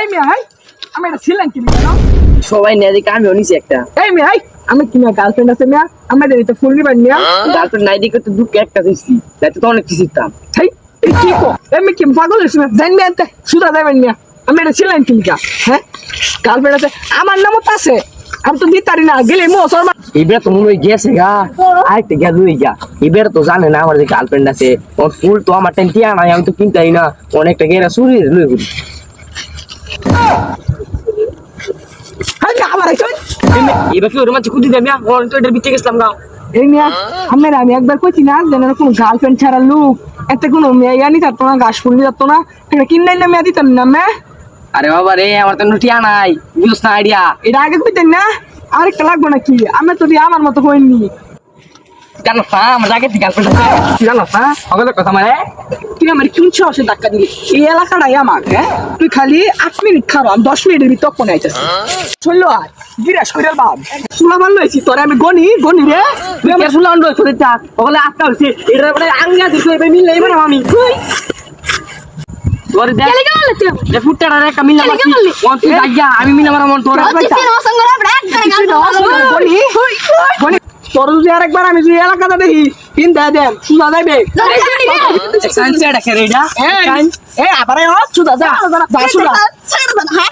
এই মিয়া হাই আমি এটা ছিলেন কি মিয়া সবাই নিয়ে দেখে আমিও নিছি একটা। এই মিয়া হাই আমি কি মিয়া গার্লফ্রেন্ড আছে মিয়া? আমাদের এটা ফুল মিয়া? গার্লফ্রেন্ড নাই দেখে তো দুঃখে একটা দিচ্ছি তাই তো অনেক কিছু দিতাম। হেই এই কি কো? এমনি কি পাগল হয়েছি মিয়া? জান মিয়া সুদা যাবেন মিয়া। আমি এটা ছিলেন কি মিয়া? হ্যাঁ? গার্লফ্রেন্ড আছে আমার নামও আছে। আমি তো দিতারি না গেলে মো সরমা এবার তো মনে হয় গেছে গা। আরেকটা গেল লই যা এবার তো জানে না আমার যে গার্লফ্রেন্ড আছে। ওর ফুল তো আমার টেন টিয়া নাই আমি তো কিনতাই না। অনেকটা গেরা চুরি লই ঘুরি হ্যাঁ এবার কি ওর মাঝে কুদি দেমিয়া ওর তো এটার বিচ্ছে গেছিলাম গা এই মিয়া আমার আমি একবার কইছি না যেন কোনো গার্লফ্রেন্ড ছাড়া লুক এতে কোনো মেয়ে জানি থাকতো না ঘাস ফুল যাতো না। এটা কিনাই না মেয়া দিতাম না মে আরে বাবা রে আমার তো টিয়া নাই বুঝছ না আইডিয়া এটা আগে কইতেন না? আরেকটা লাগবো নাকি? আমি তো আমার মতো হইনি জানো না আমার আগে থেকে গার্লফ্রেন্ড আছে। জানো না সকলের কথা মানে তুই আমার কিনছ সে ধাক্কা দিলি। এই এলাকাটাই আমার হ্যাঁ? তুই খালি আট মিনিট খারো আমি দশ মিনিটের ভিতর কোনে আইতেছি। চলল আর বিরাস করে বাপ। সুলা মাল লইছি তোরে আমি গনি গনি রে। তুই আমার আটটা মানে আঙ্গা আমি তুই? আমি মন তোর তোর যদি আরেকবার আমি যদি এলাকাটা দেখি তিন দেয় দেন সুদা যাইবে আবার সুদা যা যা সুদা হ্যাঁ